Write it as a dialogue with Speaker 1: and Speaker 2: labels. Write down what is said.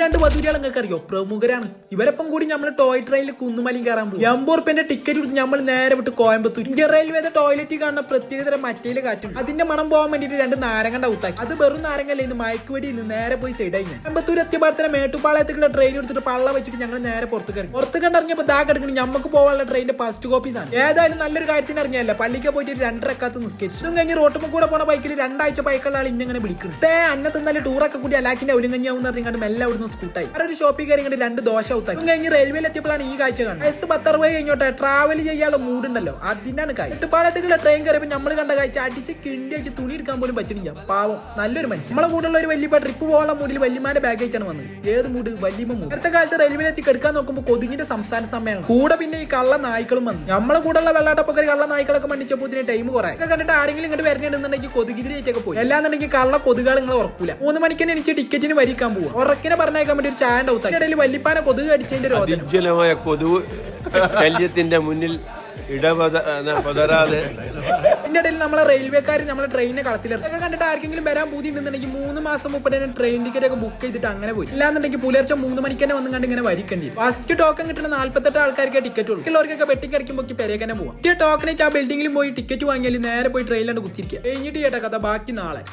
Speaker 1: രണ്ട് വധൂരികൾ നിങ്ങൾക്ക് അറിയോ? പ്രമുഖരാണ്. ഇവരൊപ്പം കൂടി നമ്മൾ ടോയ് ട്രെയിനിൽ കുന്നുമലയും കയറാൻ പോകും എൺപത് ടിക്കറ്റ് കൊടുത്ത് നമ്മൾ നേരെ വിട്ട് കോയമ്പത്തൂർ ഇന്ത്യൻ റെയിൽവേയുടെ ടോയ്ലറ്റിൽ കാണുന്ന പ്രത്യേകതരം മറ്റേൽ കാറ്റും. അതിന്റെ മണം പോകാൻ വേണ്ടിയിട്ട് രണ്ട് നാരങ്ങണ്ട ഊത്താക്കി. അത് വെറും നാരങ്ങല്ലേ ഇന്ന് മയക്കുവെടി ഇന്ന് നേരെ പോയി സൈഡായി ഞാൻ. കോയമ്പത്തൂർ എത്തിയപാടത്തിന് മേട്ടുപാളയത്തേക്കുള്ള ട്രെയിൻ എടുത്തിട്ട് പള്ള വെച്ചിട്ട് ഞങ്ങൾ നേരെ പുറത്ത് കയറി. പുറത്ത് കണ്ടിറങ്ങിയപ്പോൾ ദാ കിടക്കണം. നമുക്ക് പോകാനുള്ള ട്രെയിനിന്റെ ഫസ്റ്റ് കോപ്പീസ് ആണ് ഏതായാലും നല്ലൊരു കാര്യത്തിന് ഇറങ്ങിയല്ല. പള്ളിക്ക് പോയിട്ട് രണ്ടരക്കാത്ത് നിസ്കരിച്ചു. ഇതും കഴിഞ്ഞ് റോട്ടുമ്പോൾ കൂടെ പോണ ബൈക്കിൽ രണ്ടാഴ്ച ബൈക്കുള്ള ആൾ ഇങ്ങനെ വിളിക്കുന്നു. അന്നത്തെ നല്ല ടൂറൊക്കെ കൂടി അലാക്കിന്റെ ഒലുങ്ങഞ്ഞാവും പറഞ്ഞാൽ മെല്ലെ അവിടുന്ന് സ്കൂട്ടായി ആ ഒരു ഷോപ്പിൽ കയറി രണ്ട് ദോശ ഔത്താക്കി കഴിഞ്ഞ് റെയിൽവേയിൽ എത്തിയപ്പോഴാണ് ഈ കാഴ്ച കാണുന്നത്. വയസ്സ് പത്തറുപത് കഴിഞ്ഞോട്ടെ ട്രാവൽ ചെയ്യാനുള്ള മൂടുണ്ടല്ലോ അതിനാണ് കാര്യം എട്ടുപാളത്തേക്കുള്ള ട്രെയിൻ കയറിയപ്പോൾ നമ്മൾ കണ്ട കാഴ്ച അടിച്ച് കിണ്ടി വെച്ച് തുണി എടുക്കാൻ പോലും പറ്റുന്നില്ല പാവം നല്ലൊരു മനസ്സ് നമ്മളെ കൂടെയുള്ള ഒരു വലിയ ട്രിപ്പ് പോകാനുള്ള മൂടിൽ വലിയമാന്റെ ബാഗ് ആയിട്ടാണ് വന്നത്. ഏത് മൂട് വല്യമ്മ മൂട് അടുത്ത കാലത്ത് റെയിൽവേയിൽ എത്തി കെടുക്കാൻ നോക്കുമ്പോൾ കൊതുകിന്റെ സംസ്ഥാന സമയമാണ് കൂടെ പിന്നെ ഈ കള്ള നായ്ക്കളും വന്നു. നമ്മളെ കൂടെയുള്ള വെള്ളാട്ടപ്പൊക്കെ കള്ള നായ്ക്കളൊക്കെ മണ്ടിച്ചപ്പോൾ ടൈം കുറെ. ഒക്കെ കണ്ടിട്ട് ആരെങ്കിലും ഇങ്ങോട്ട് വരണമെന്നുണ്ടെങ്കിൽ കൊതുകിതിരേറ്റൊക്കെ പോയി. അല്ലാന്നുണ്ടെങ്കിൽ കള്ള കൊതുകുകൾ നിങ്ങൾ ഉറക്കൂല. മൂന്ന് മണിക്ക് എനിക്ക് ടിക്കറ്റിന് വരിക്കാൻ പോകും ഉറക്കിനെ പറഞ്ഞേക്കാൻ വേണ്ടി ഒരു ഇടയിൽ വല്യപ്പാനെ കൊതുക്
Speaker 2: ഉജ്ജ്വലമായ കൊതുവ് ശല്യത്തിന്റെ മുന്നിൽ ഇടപെതറാതെ പതരാതെ.
Speaker 1: ഇതിന്റെ ഇടയിൽ നമ്മളെ റെയിൽവേക്കാർ നമ്മളെ ട്രെയിനിനെ കളത്തിലിറക്കി. കണ്ടിട്ട് ആർക്കെങ്കിലും വരാൻ പൂതി ഉണ്ടെന്നുണ്ടെങ്കിൽ മൂന്ന് മാസം മുപ്പത് തന്നെ ട്രെയിൻ ടിക്കറ്റ് ഒക്കെ ബുക്ക് ചെയ്തിട്ട് അങ്ങനെ പോയി. ഇല്ലാന്നുണ്ടെങ്കിൽ പുലർച്ചെ മൂന്ന് മണിക്ക് തന്നെ വന്നു കണ്ട് ഇങ്ങനെ വരിക്കേണ്ടി ഫസ്റ്റ് ടോക്കൺ കിട്ടുന്ന നാല്പത്തെട്ട് ആൾക്കാർക്ക് ടിക്കറ്റ് ഉള്ളൂ. ഉള്ളവർക്കൊക്കെ വെട്ടിക്ക് അടിക്കുമ്പോൾ പെരേക്ക് തന്നെ പോവാം. ടോക്കണേറ്റ് ആ ബിൽഡിംഗിലും പോയി ടിക്കറ്റ് വാങ്ങിയാൽ നേരെ പോയി ട്രെയിനിലാണ് കുത്തിരിക്കുക. കഴിഞ്ഞിട്ട് ചേട്ടാ കഥ ബാക്കി നാളെ.